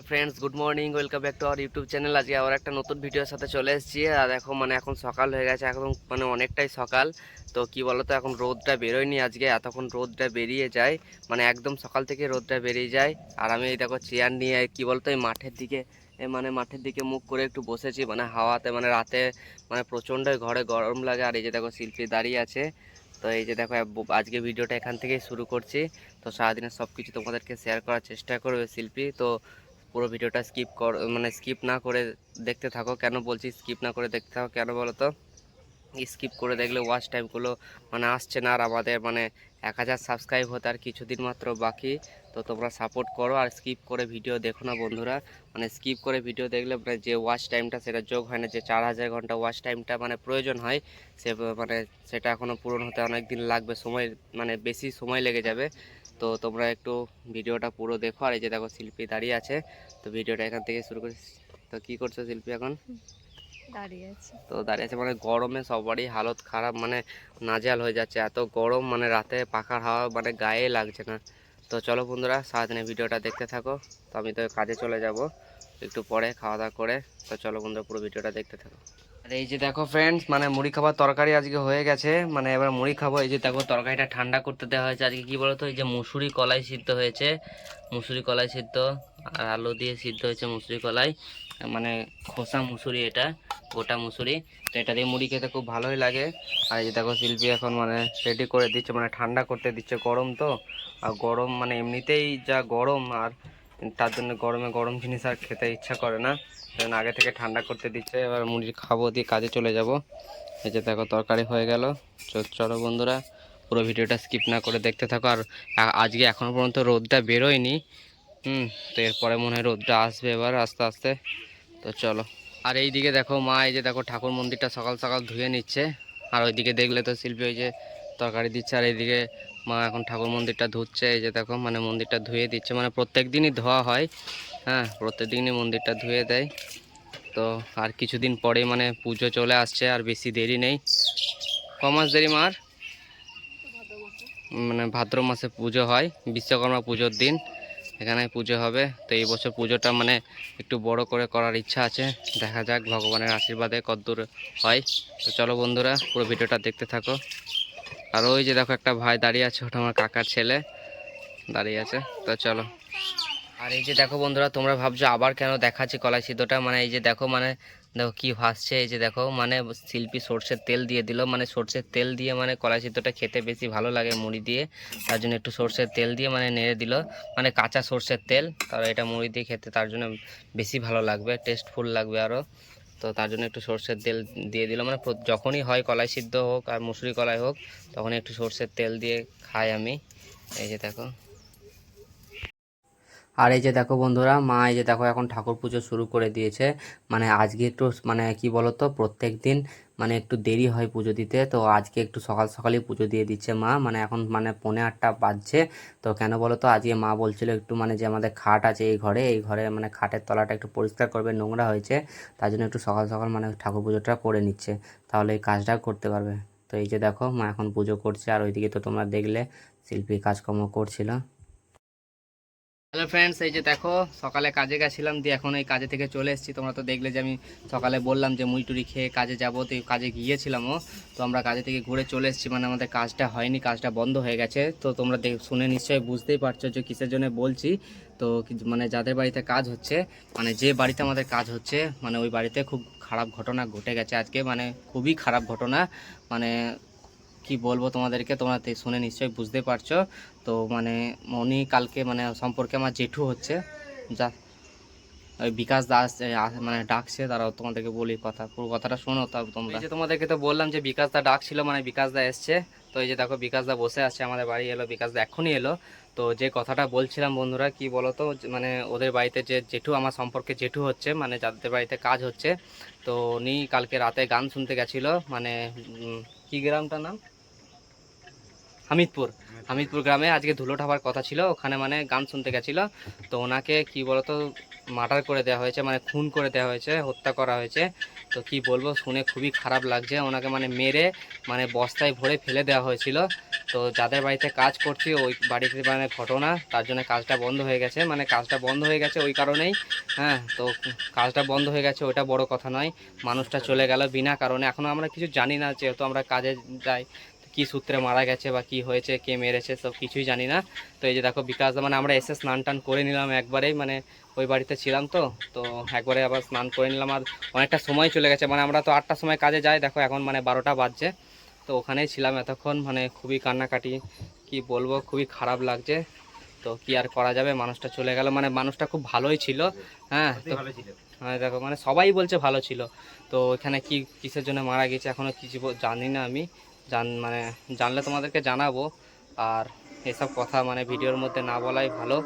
Friends good morning welcome back to our YouTube channel আজকে আবার একটা নতুন ভিডিওর সাথে চলে এসেছি। আর এখন মানে এখন সকাল হয়ে গেছে, এখন মানে অনেকটাই সকাল। তো কি বলতো, এখন রোদটা বেরোয়নি আজকে, এতক্ষণ রোদটা বেরিয়ে যায়। মানে একদম সকাল থেকে রোদটা বেরিয়ে যায়। আর আমি এই দেখো চেয়ার নিয়ে কি বলতো, এই মাঠের দিকে মানে মাঠের দিকে মুখ করে একটু বসেছি। মানে হাওয়াতে মানে রাতে মানে প্রচণ্ডই ঘরে গরম লাগে। আর এই যে দেখো, শিল্পী দাঁড়িয়ে আছে। তো এই যে দেখো আজকে ভিডিওটা এখান থেকেই শুরু করছি। তো সারাদিনের সব কিছু তোমাদেরকে শেয়ার করার চেষ্টা করবে শিল্পী। তো পুরো ভিডিওটা স্কিপ কর মানে স্কিপ না করে দেখতে থাকো। কেন বলছি স্কিপ না করে দেখতে থাকো? কেন বলো তো? স্কিপ করে দেখলে ওয়াচ টাইমগুলো মানে আসছে না, আর আমাদের মানে এক হাজার সাবস্ক্রাইব হতে আর কিছুদিন মাত্র বাকি। তো তোমরা সাপোর্ট করো আর স্কিপ করে ভিডিও দেখো না বন্ধুরা। মানে স্কিপ করে ভিডিও দেখলে মানে যে ওয়াচ টাইমটা সেটা যোগ হয় না, যে চার হাজার ঘণ্টা ওয়াচ টাইমটা মানে প্রয়োজন হয়, সে মানে সেটা এখনও পূরণ হতে অনেক দিন লাগবে, সময় মানে বেশি সময় লেগে যাবে। তো তোমরা একটু ভিডিওটা পুরো দেখো আর এই যে দেখো শিল্পী দাঁড়িয়ে আছে। তো ভিডিওটা এখান থেকে শুরু করি। তো কি করছ শিল্পী এখন? দাঁড়িয়ে আছে। তো দাঁড়িয়ে আছে মানে গরমে সবারই হালত খারাপ মানে নাজেহাল হয়ে যাচ্ছে। এত গরম মানে রাতে পাখার হাওয়া মানে গায়ে লাগছে না। তো চলো বন্ধুরা সারাদিনে ভিডিওটা দেখতে থাকো। তো আমি তো কাজে চলে যাব একটু পরে খাওয়া দাওয়া করে। তো চলো বন্ধুরা পুরো ভিডিওটা দেখতে থাকো। আর এই যে দেখো ফ্রেন্ডস মানে মুড়ি খাবার তরকারি আজকে হয়ে গেছে। মানে এবার মুড়ি খাব। এই যে দেখো তরকারিটা ঠান্ডা করতে দেওয়া হয়েছে। আজকে কি বলতো? এই যে মুসুরি কলাই সিদ্ধ হয়েছে। মুসুরি কলাই সিদ্ধ আর আলু দিয়ে সিদ্ধ হয়েছে মুসুরি কলাই। মানে খোসা মুসুরি এটা, গোটা মুসুরি। তো এটা দিয়ে মুড়ি খেতে খুব ভালোই লাগে। আর এই যে দেখো শিল্পী এখন মানে রেডি করে দিচ্ছে। মানে ঠান্ডা করতে দিচ্ছে গরম তো। আর গরম মানে এমনিতেই যা গরম আর তার জন্য গরমে গরম জিনিস আর খেতে ইচ্ছা করে না। সেজন্য আগে থেকে ঠান্ডা করতে দিচ্ছে, এবার মুড়ি খাব, দিয়ে কাজে চলে যাব। এই যে দেখো, তরকারি হয়ে গেল। চলো বন্ধুরা, পুরো ভিডিওটা স্কিপ না করে দেখতে থাকো। আর আজকে এখনও পর্যন্ত রোদটা বেরোয়নি। হুম, তো এরপরে মনে হয় রোদটা আসবে এবার আস্তে আস্তে। তো চলো। আর এই দিকে দেখো মা, এই যে দেখো, ঠাকুর মন্দিরটা সকাল সকাল ধুয়ে নিচ্ছে। আর ওইদিকে দেখলে তো শিল্পী ওই যে তরকারি দিচ্ছে, আর এইদিকে মা এখন ঠাকুর মন্দিরটা ধুচ্ছে, এই যে দেখো মানে মন্দিরটা ধুয়ে দিচ্ছে মানে প্রত্যেক দিনই ধোয়া হয় হ্যাঁ প্রত্যেক দিনই মন্দিরটা ধুয়ে দেয়। তো আর কিছুদিন পরেই মানে পুজো চলে আসছে, আর বেশি দেরি নেই। ক মাস দেরি মার? মানে ভাদ্র মাসে পুজো হয়, বিশ্বকর্মা পুজোর দিন, এখানে পুজো হবে। তো এই বছর পুজোটা মানে একটু বড় করে করার ইচ্ছা আছে, দেখা যাক, ভগবানের আশীর্বাদে কতদূর হয়। তো চলো বন্ধুরা, পুরো ভিডিওটা দেখতে থাকো। আর ওই যে দেখো একটা ভাই দাঁড়িয়ে আছে, ওটা আমার কাকার ছেলে দাঁড়িয়ে আছে। তো চলো। আর এই যে দেখো বন্ধুরা, তোমরা ভাবছ আবার কেন দেখাচ্ছি কলাই সিদ্ধটা? মানে এই যে দেখো মানে দেখো কি ভাসছে, এই যে দেখো মানে শিল্পী সর্ষের তেল দিয়ে দিল। মানে সর্ষের তেল দিয়ে মানে কলাই সিদ্ধটা খেতে বেশি ভালো লাগে মুড়ি দিয়ে। তার জন্য একটু সর্ষের তেল দিয়ে মানে নেড়ে দিল। মানে কাঁচা সর্ষের তেল, তার এটা মুড়ি দিয়ে খেতে তার জন্য বেশি ভালো লাগবে টেস্টফুল লাগবে আরও তো তার জন্য একটু সর্ষের তেল দিয়ে দিল মানে যখনই হয় কলাই সিদ্ধ হোক আর মুসুরি কলাই হোক তখন একটু সর্ষের তেল দিয়ে খাই আমি। এই যে দেখো। আর এই যে দেখো বন্ধুরা, মা এই যে দেখো এখন ঠাকুর পুজো শুরু করে দিয়েছে। মানে আজকে একটু মানে কি বলতো, প্রত্যেক দিন মানে একটু দেরি হয় পুজো দিতে, তো আজকে একটু সকাল সকালই পুজো দিয়ে দিচ্ছে মা। মানে এখন মানে পৌনে আটটা বাজছে। তো কেন বলো তো, আজকে মা বলছিল একটু মানে যে আমাদের খাট আছে এই ঘরে এই ঘরে মানে খাটের তলাটা একটু পরিষ্কার করবে, নোংরা হয়েছে। তার জন্য একটু সকাল সকাল মানে ঠাকুর পুজোটা করে নিচ্ছে। তাহলে এই কাজটা করতে পারবে। তো এই যে দেখো, মা এখন পুজো করছে। আর ওইদিকে তো তোমরা দেখলে, শিল্পী কাজকর্ম করছিল। হ্যালো ফ্রেন্ডস এই যে দেখো, সকালে কাজে গেছিলাম, দিয়ে এখন এই কাজে থেকে চলে এসেছি। তোমরা তো দেখলে যে আমি সকালে বললাম যে মুই টুরি খেয়ে কাজে যাব, তো কাজে গিয়েছিলামও তো আমরা কাজে থেকে ঘুরে চলে এসেছি মানে আমাদের কাজটা হয়নি, কাজটা বন্ধ হয়ে গেছে। তো তোমরা দেখ- শুনে নিশ্চয়ই বুঝতেই পারছ যে কিসের জন্য বলছি। তো মানে যাদের বাড়িতে কাজ হচ্ছে মানে যে বাড়িতে আমাদের কাজ হচ্ছে মানে ওই বাড়িতে খুব খারাপ ঘটনা ঘটে গেছে আজকে মানে খুবই খারাপ ঘটনা। মানে কি বলব তোমাদেরকে? তোমরা শুনে নিশ্চয়ই বুঝতে পারছ। তো মানে উনি কালকে মানে সম্পর্কে আমার জেঠু হচ্ছে। যা, ওই বিকাশ দাস মানে ডাকছে, তারাও তোমাদেরকে বলি কথা, পুরো কথাটা শোনো তা তোমরা। যে তোমাদেরকে তো বললাম যে বিকাশ দা ডাকছিল মানে বিকাশ দা এসছে। তো এই যে দেখো, বিকাশ দা বসে আছে, আমাদের বাড়ি এলো, বিকাশ দা এখনই এলো। তো যে কথাটা বলছিলাম বন্ধুরা, কি বলো তো মানে ওদের বাড়িতে যে জেঠু, আমার সম্পর্কে জেঠু হচ্ছে মানে যাদের বাড়িতে কাজ হচ্ছে। তো উনি কালকে রাতে গান শুনতে গেছিল মানে কি গ্রামটার নাম? হামিদপুর। হামিদপুর গ্রামে আজকে ধুলো ঠাবার কথা ছিল, ওখানে মানে গান শুনতে গেছিল। তো ওনাকে কি বলতো, মার্ডার করে দেওয়া হয়েছে মানে খুন করে দেওয়া হয়েছে, হত্যা করা হয়েছে। তো কি বলব, শুনে খুবই খারাপ লাগছে। ওনাকে মানে মেরে মানে বস্তায় ভরে ফেলে দেওয়া হয়েছিল। তো যাদের বাড়িতে কাজ করছি, ওই বাড়িতে মানে ঘটনা, তার জন্য কাজটা বন্ধ হয়ে গেছে। মানে কাজটা বন্ধ হয়ে গেছে ওই কারণেই হ্যাঁ তো কাজটা বন্ধ হয়ে গেছে ওটা বড় কথা নয়। মানুষটা চলে গেল বিনা কারণে। এখনও আমরা কিছু জানি না, যেহেতু আমরা কাজে যাই। কি সূত্রে মারা গেছে বা কি হয়েছে কে মেরেছে সব কিছুই জানি না। তো এই যে দেখো বিকাশ মানে আমরা এসে স্নান টান করে নিলাম একবারেই মানে ওই বাড়িতে ছিলাম তো। তো একবারে আবার স্নান করে নিলাম আর অনেকটা সময় চলে গেছে। মানে আমরা তো আটটার সময় কাজে যাই দেখো এখন মানে বারোটা বাজছে। তো ওখানেই ছিলাম এতক্ষণ মানে খুবই কান্নাকাটি কি বলব খুবই খারাপ লাগছে। তো কি আর করা যাবে মানুষটা চলে গেল। মানে মানুষটা খুব ভালোই ছিল হ্যাঁ তো হ্যাঁ দেখো মানে সবাই বলছে ভালো ছিল। তো এখানে কি কিসের জন্য মারা গেছে এখনও কিছু জানি না আমি। জান মানে জানলে তোমাদেরকে জানাব। আর এসব কথা মানে ভিডিওর মধ্যে না বলাই ভালো।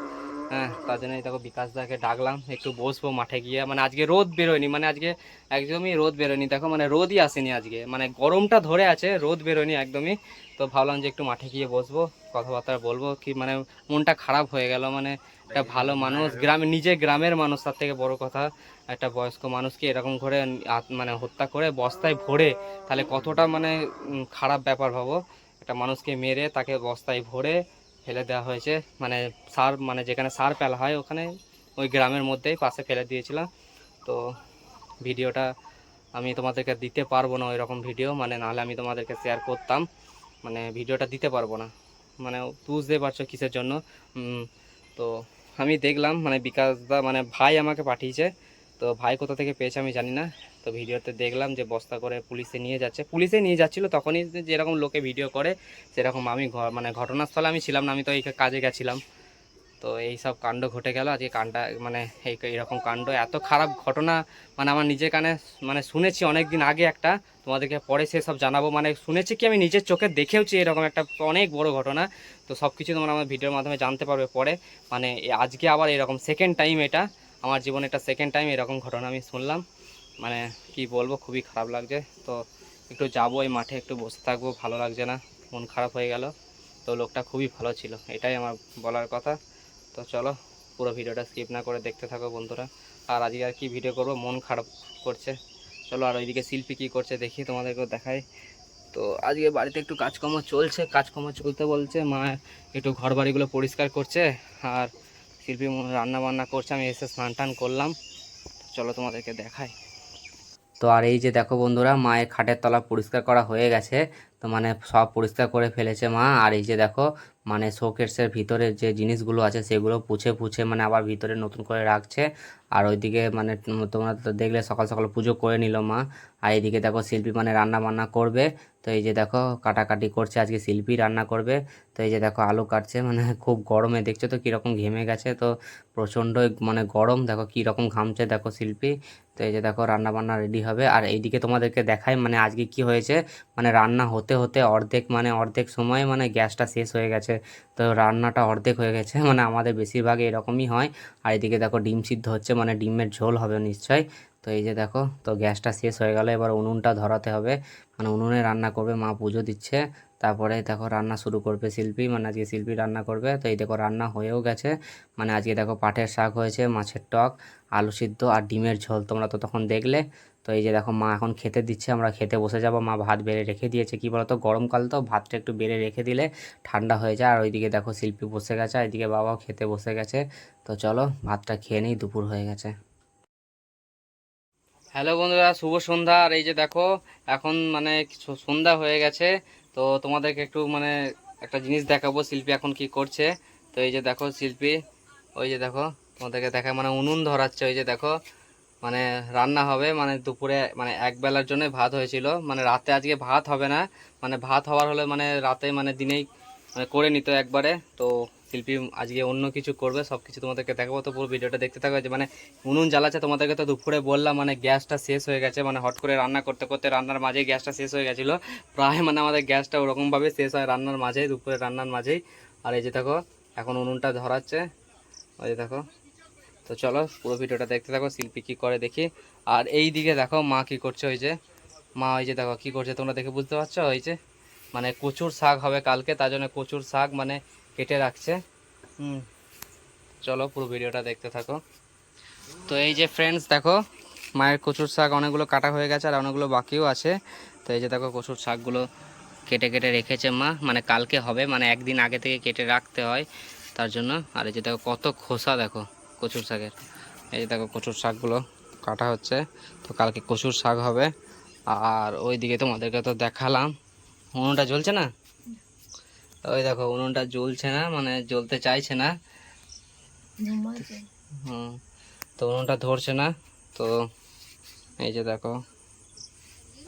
হ্যাঁ তার জন্যই দেখো বিকাশ দাকে ডাকলাম, একটু বসবো মাঠে গিয়ে। মানে আজকে রোদ বেরোয়নি মানে আজকে একদমই রোদ বেরোয়নি। দেখো মানে রোদই আসেনি আজকে। মানে গরমটা ধরে আছে, রোদ বেরোয়নি একদমই। তো ভাবলাম যে একটু মাঠে গিয়ে বসবো, কথাবার্তা বলব, কি মানে মনটা খারাপ হয়ে গেল। মানে একটা ভালো মানুষ, গ্রামে, নিজে গ্রামের মানুষ, তার থেকে বড় কথা, একটা বয়স্ক মানুষকে এরকম করে মানে হত্যা করে বস্তায় ভরে, তাহলে কতটা মানে খারাপ ব্যাপার ভাবো। একটা মানুষকে মেরে তাকে বস্তায় ভরে ফেলে দেওয়া হয়েছে। মানে সার মানে যেখানে সার ফেলা হয় ওখানে, ওই গ্রামের মধ্যেই পাশে ফেলে দিয়েছিলাম। তো ভিডিওটা আমি তোমাদেরকে দিতে পারব না ওই রকম ভিডিও মানে নাহলে আমি তোমাদেরকে শেয়ার করতাম। মানে ভিডিওটা দিতে পারব না। মানে বুঝতে পারছ কিসের জন্য? তো আমি দেখলাম মানে বিকাশ দা মানে ভাই আমাকে পাঠিয়েছে। তো ভাই কোথা থেকে পেয়েছে আমি জানি না। তো ভিডিওতে দেখলাম যে বস্তা করে পুলিশে নিয়ে যাচ্ছে। পুলিশে নিয়ে যাচ্ছিল, তখনই যেরকম লোকে ভিডিও করে, সেরকম আমি মানে ঘটনাস্থলে আমি ছিলাম না, আমি তো এই কাজে গেছিলাম। তো এই সব কাণ্ড ঘটে গেল, আজকে কাণ্ডটা মানে এই এরকম কাণ্ড, এত খারাপ ঘটনা মানে আমার নিজের কানে মানে শুনেছি অনেক দিন আগে একটা, তোমাদেরকে পরে সেসব জানাব মানে শুনেছি কি আমি নিজের চোখে দেখেওছি এরকম একটা অনেক বড় ঘটনা। তো সব কিছু তোমরা আমার ভিডিওর মাধ্যমে জানতে পারবে পরে মানে আজকে আবার এরকম সেকেন্ড টাইম এটা, আমার জীবনে এটা সেকেন্ড টাইম এরকম ঘটনা আমি শুনলাম। মানে কি বলব, খুবই খারাপ লাগছে। তো একটু যাব এই মাঠে, একটু বসে থাকব, ভালো লাগছে না, মন খারাপ হয়ে গেল। তো লোকটা খুবই ভালো ছিল, এটাই আমার বলার কথা। তো চলো, পুরো ভিডিওটা স্কিপ না করে দেখতে থাকো বন্ধুরা। আর আজকে আর কি ভিডিও করব, মন খারাপ করছে। চলো, আর ওইদিকে শিল্পী কী করছে দেখি, তোমাদেরকেও দেখাই। তো আজকে বাড়িতে একটু কাজকর্ম চলছে, কাজকর্ম চলতে বলছে মা একটু ঘর বাড়িগুলো পরিষ্কার করছে। আর শিল্পী রান্না বান্না করছে, আমি এসে স্নান টান করলাম। চলো, তোমাদেরকে দেখাই। তো আর এই যে দেখো বন্ধুরা, মায়ের খাটের তলা পরিষ্কার করা হয়ে গেছে। তো মানে সব পরিষ্কার করে ফেলেছে মা। আর এই যে দেখো মানে শোকেসের ভিতরে যে জিনিসগুলো আছে সেগুলো পুছে পুছে মানে আবার ভিতরে নতুন করে রাখছে। আর ওইদিকে মানে তোমরা তো দেখলে সকাল সকাল পুজো করে নিল মা। আর এইদিকে দেখো শিল্পী মানে রান্না বান্না করবে। তো এই যে দেখো কাটাকাটি করছে, আজকে শিল্পী রান্না করবে। তো এই যে দেখো আলু কাটছে মানে খুব গরমে, দেখছ তো কীরকম ঘেমে গেছে। তো প্রচণ্ড মানে গরম, দেখো কীরকম ঘামছে দেখো শিল্পী। তো এই যে দেখো রান্না বান্না রেডি হবে। আর এইদিকে তোমাদেরকে দেখাই মানে আজকে কি হয়েছে। মানে রান্না হতে হতে অর্ধেক মানে অর্ধেক সময় মানে গ্যাসটা শেষ হয়ে গেছে। তো রান্নাটা অর্ধেক হয়ে গেছে মানে আমাদের বেশিরভাগই এরকমই হয়। আর এদিকে দেখো ডিম সিদ্ধ হচ্ছে মানে ডিমের ঝোল হবে নিশ্চয় তো এই যে দেখো, তো গ্যাসটা শেষ হয়ে গেল, এবার উনুনটা ধরাতে হবে। মানে উনুনে রান্না করবে, মা পুজো দিচ্ছে। তারপরে দেখো রান্না শুরু করবে শিল্পী মানে আজকে শিল্পী রান্না করবে। তো এই দেখো রান্না হয়েও গেছে। মানে আজকে দেখো পাটের শাক হয়েছে, মাছের টক, আলু সিদ্ধ আর ডিমের ঝোল। তোমরা তো তখন দেখলে। তো এই যে দেখো মা এখন খেতে দিচ্ছে, আমরা খেতে বসে যাব। মা ভাত বেড়ে রেখে দিয়েছে। কি বলতো? গরমকাল তো, ভাতটা একটু বেড়ে রেখে দিলে ঠান্ডা হয়ে যায়। আর ওইদিকে দেখো শিল্পী বসে গেছে, আর এদিকে বাবাও খেতে বসে গেছে। তো চলো, ভাতটা খেয়ে নিই, দুপুর হয়ে গেছে। হ্যালো বন্ধুরা, শুভ সন্ধ্যা। আর এই যে দেখো, এখন মানে সন্ধ্যা হয়ে গেছে। তো তোমাদেরকে একটু মানে একটা জিনিস দেখাবো, শিল্পী এখন কি করছে। তো এই যে দেখো শিল্পী, ওই যে দেখো, তোমাদেরকে দেখা মানে উনুন ধরাচ্ছে, ওই যে দেখো। মানে রান্না হবে মানে দুপুরে মানে এক বেলার জন্য ভাত হয়েছিল। মানে রাতে আজকে ভাত হবে না। মানে ভাত হওয়ার হলে মানে রাতে মানে দিনেই মানে করে নিত একবারে। তো শিল্পী আজকে অন্য কিছু করবে সব কিছু তোমাদেরকে দেখাবো। তো পুরো ভিডিওটা দেখতে থাকো, যে মানে উনুন জ্বালাচ্ছে তোমাদেরকে তো দুপুরে বললাম মানে গ্যাসটা শেষ হয়ে গেছে মানে হট করে রান্না করতে করতে রান্নার মাঝেই গ্যাসটা শেষ হয়ে গেছিল। প্রায় মানে আমাদের গ্যাসটা ওরকমভাবে শেষ হয় রান্নার মাঝেই, দুপুরে রান্নার মাঝেই। আর এই যে দেখো, এখন উনুনটা ধরাচ্ছে। ওই যে দেখো, তো চলো পুরো ভিডিওটা দেখতে থাকো, শিল্পী কী করে দেখি। আর এই দিকে দেখো মা কি করছে, ওই যে মা, ওই যে দেখো কী করছে, তোমরা দেখে বুঝতে পারছ? ওই যে মানে কচুর শাক হবে কালকে, তার জন্য কচুর শাক মানে কেটে রাখছে। হুম। চলো পুরো ভিডিওটা দেখতে থাকো। তো এই যে ফ্রেন্ডস দেখো মায়ের কচুর শাক অনেকগুলো কাটা হয়ে গেছে আর অনেকগুলো বাকিও আছে। তো এই যে দেখো কচুর শাকগুলো কেটে কেটে রেখেছে মা। মানে কালকে হবে মানে একদিন আগে থেকে কেটে রাখতে হয় তার জন্য। আর এই যে দেখো কত খোসা দেখো কচুর শাকের। এই যে দেখো কচুর শাকগুলো কাটা হচ্ছে। তো কালকে কচুর শাক হবে। আর ওইদিকে তোমাদেরকে তো দেখালাম। উনুনটা জ্বলছে না? ওই দেখো উনুনটা জ্বলছে না মানে জ্বলতে চাইছে না। হুম তো উনুনটা ধরছে না তো এই যে দেখো।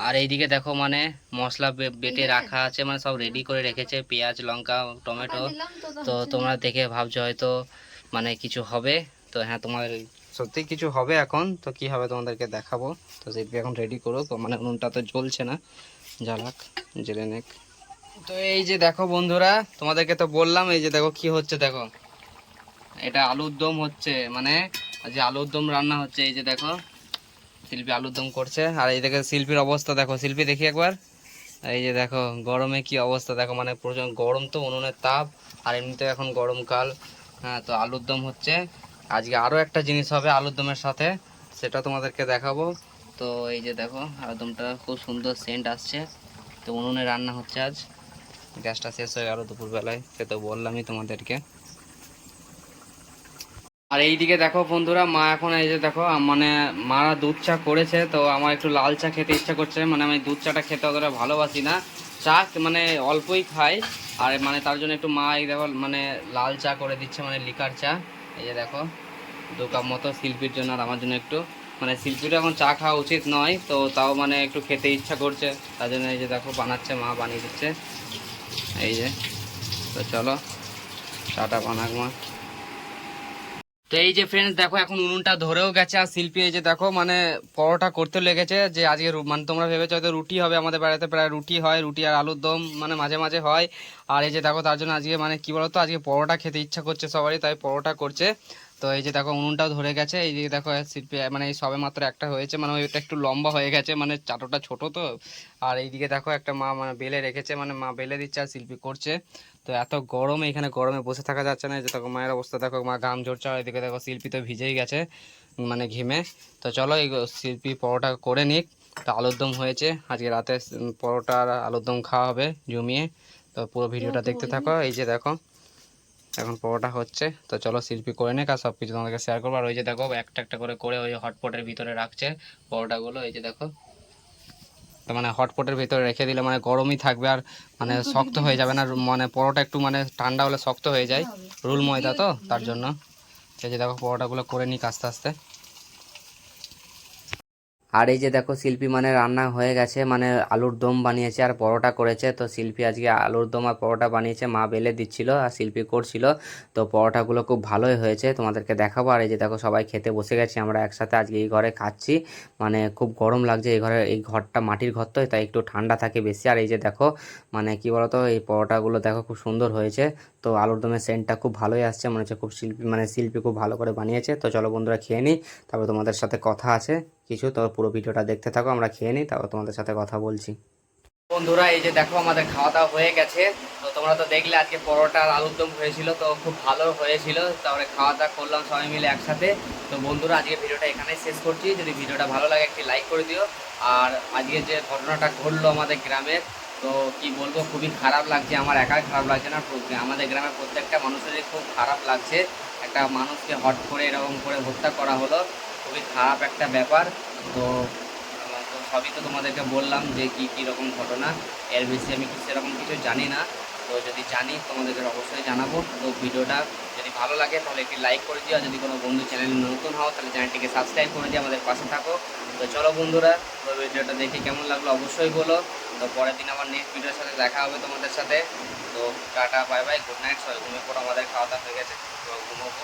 আর এইদিকে দেখো মানে মশলা বেটে রাখা আছে মানে সব রেডি করে রেখেছে পেঁয়াজ লঙ্কা টমেটো। তো তোমরা দেখে ভাবছ হয়তো মানে কিছু হবে। তো হ্যাঁ তোমাদের সত্যি কিছু হবে এখন তো কি হবে তোমাদেরকে দেখাবো। তো শিল্পী এখন রেডি করো তো মানে উনুনটা তো জ্বলছে না। জ্বালাক জেলে নেক। তো এই যে দেখো বন্ধুরা, তোমাদেরকে তো বললাম, এই যে দেখো কি হচ্ছে দেখো। এটা আলুর দম হচ্ছে মানে যে আলুর দম রান্না হচ্ছে, এই যে দেখো, শিল্পী আলুর দম করছে। আর এই দেখো শিল্পীর অবস্থা দেখো, শিল্পী দেখি একবার। এই যে দেখো, গরমে কি অবস্থা দেখো মানে প্রচণ্ড গরম তো, উনুনের তাপ, আর এমনিতে এখন গরমকাল। হ্যাঁ তো আলুর দম হচ্ছে। আজকে আরও একটা জিনিস হবে আলুর দমের সাথে, সেটা তোমাদেরকে দেখাবো। তো এই যে দেখো, আলুর দমটা খুব সুন্দর সেন্ট আসছে। তো উনুনে রান্না হচ্ছে আজ। গ্যাসটা শেষ হয়ে গেল দুপুরবেলায়, সে তো বললামই তোমাদেরকে। আর এইদিকে দেখো বন্ধুরা, মা এখন এই যে দেখো মানে মারা দুধ চা করেছে, তো আমার একটু লাল চা খেতে ইচ্ছা করছে মানে আমি দুধ চাটা খেতে অতটা ভালোবাসি না। চা মানে অল্পই খাই, আর মানে তার জন্য একটু মা এই দেখো মানে লাল চা করে দিচ্ছে মানে লিকার চা। এই যে দেখো, দু কাপ মতো শিল্পীর জন্য আর আমার জন্য একটু মানে শিল্পীরও এখন চা খাওয়া উচিত নয়, তো তাও মানে একটু খেতে ইচ্ছা করছে। তার জন্য এই যে দেখো, বানাচ্ছে, মা বানিয়ে দিচ্ছে। এই যে, তো চলো, টাটা বানাক মা। তো এই যে ফ্রেন্ডস দেখো এখন উনুনটা ধরেও গেছে আর শিল্পী এই যে দেখো মানে পরোটা করতে লেগেছে যে আজকে মানে তোমরা ভেবেছো হয়তো রুটি হবে আমাদের বাড়িতে, প্রায় রুটি হয়, রুটি আর আলুর দম মানে মাঝে মাঝে হয়। আর এই যে দেখো তার জন্য আজকে মানে কি বলতো, আজকে পরোটা খেতে ইচ্ছা করছে সবারই, তাই পরোটা করছে। তো এই যে দেখো উনুনটাও ধরে গেছে এই যে দেখো শিল্পী মানে এই সবে মাত্র একটা হয়েছে মানে ওইটা একটু লম্বা হয়ে গেছে মানে চাটোটা ছোট তো। আর এইদিকে দেখো একটা মা মানে বেলে রেখেছে মানে মা বেলে দিচ্ছে আর শিল্পী করছে। তো এত গরমে এখানে গরমে বসে থাকা যাচ্ছে না যে দেখো মায়ের অবস্থা দেখো মা ঘাম ঝরছে আর এদিকে দেখো শিল্পী তো ভিজেই গেছে মানে ঘেমে। তো চলো এই শিল্পী পরোটা করে নিক তো আলুর দম হয়েছে আজকে রাতে পরোটা আর আলুর দম খাওয়া হবে জমিয়ে। তো পুরো ভিডিওটা দেখতে থাকো এই যে দেখো। এখন পরোটা হচ্ছে তো চলো শিল্পী করে নিক আর সব কিছু তোমাদেরকে শেয়ার করব। আর ওই যে দেখো একটা একটা করে করে ওই হটপটের ভিতরে রাখছে পরোটাগুলো এই যে দেখো। তো মানে হটপটের ভিতরে রেখে দিলে মানে গরমই থাকবে আর মানে শক্ত হয়ে যাবে না মানে পরোটা একটু মানে ঠান্ডা হলে শক্ত হয়ে যায় রুল ময়দা তো তার জন্য। এই যে দেখো পরোটাগুলো করে নিক আস্তে আস্তে। আর এই যে দেখো শিল্পী মানে রান্না হয়ে গেছে মানে আলুর দম বানিয়েছে আর পরোটা করেছে। তো শিল্পী আজকে আলুর দম আর পরোটা বানিয়েছে, মা বেলে দিচ্ছিল আর শিল্পী করছিল। তো পরোটাগুলো খুব ভালোই হয়েছে, তোমাদেরকে দেখাবো। আর এই যে দেখো সবাই খেতে বসে গেছি, আমরা একসাথে আজকে এই ঘরে খাচ্ছি। মানে খুব গরম লাগছে এই ঘরে, এই ঘরটা মাটির ঘর তো, তাই একটু ঠান্ডা থাকে বেশি। আর এই যে দেখো মানে কি বলতো, এই পরোটাগুলো দেখো খুব সুন্দর হয়েছে। তো আলুর দমের সেন্টটা খুব ভালোই আসছে, মনে হচ্ছে খুব শিল্পী মানে শিল্পী খুব ভালো করে বানিয়েছে। তো চলো বন্ধুরা খেয়ে নিই, তারপর তোমাদের সাথে কথা আছে। কিছু, তো পুরো ভিডিওটা দেখতে থাকো, আমরা খেয়ে নিই, তারপর তোমাদের সাথে কথা বলছি। বন্ধুরা, এই যে দেখো, আমাদের খাওয়া দাওয়া হয়ে গেছে। তো তোমরা তো দেখলে, আজকে পরোটা আর আলুর দম হয়েছিল, তো খুব ভালো হয়েছিল। তারপরে খাওয়া দাওয়া করলাম সবাই মিলে একসাথে। তো বন্ধুরা, আজকে ভিডিওটা এখানেই শেষ করছি। যদি ভিডিওটা ভালো লাগে, একটি লাইক করে দিও। আর আজকে যে ঘটনাটা ঘটলো আমাদের গ্রামের তো কি বলব, খুবই খারাপ লাগছে। আমার একাই খারাপ লাগছে না আমাদের গ্রামের প্রত্যেকটা মানুষেরই খুব খারাপ লাগছে। একটা মানুষকে হট করে এরকম করে হত্যা করা হলো। খুবই খারাপ একটা ব্যাপার। তো সবই তো তোমাদেরকে বললাম যে কি, কী রকম ঘটনা। এর বেশি আমি কি সেরকম কিছু জানি না। তো যদি জানি, তোমাদেরকে অবশ্যই জানাব। তো ভিডিওটা যদি ভালো লাগে, তাহলে একটি লাইক করে দিও। যদি কোনো বন্ধু চ্যানেলে নতুন হও, তাহলে চ্যানেলটিকে সাবস্ক্রাইব করে দিয়ে আমাদের পাশে থাকো। তো চলো বন্ধুরা, তো ভিডিওটা দেখে কেমন লাগল অবশ্যই বলো। তো পরের দিন আবার নেক্সট ভিডিওর সাথে দেখা হবে তোমাদের সাথে। তো tata, bye bye good night সবাই ঘুমিয়ে পড়ো, আমাদের খাওয়া দাওয়া হয়ে গেছে। তো ঘুমোবো।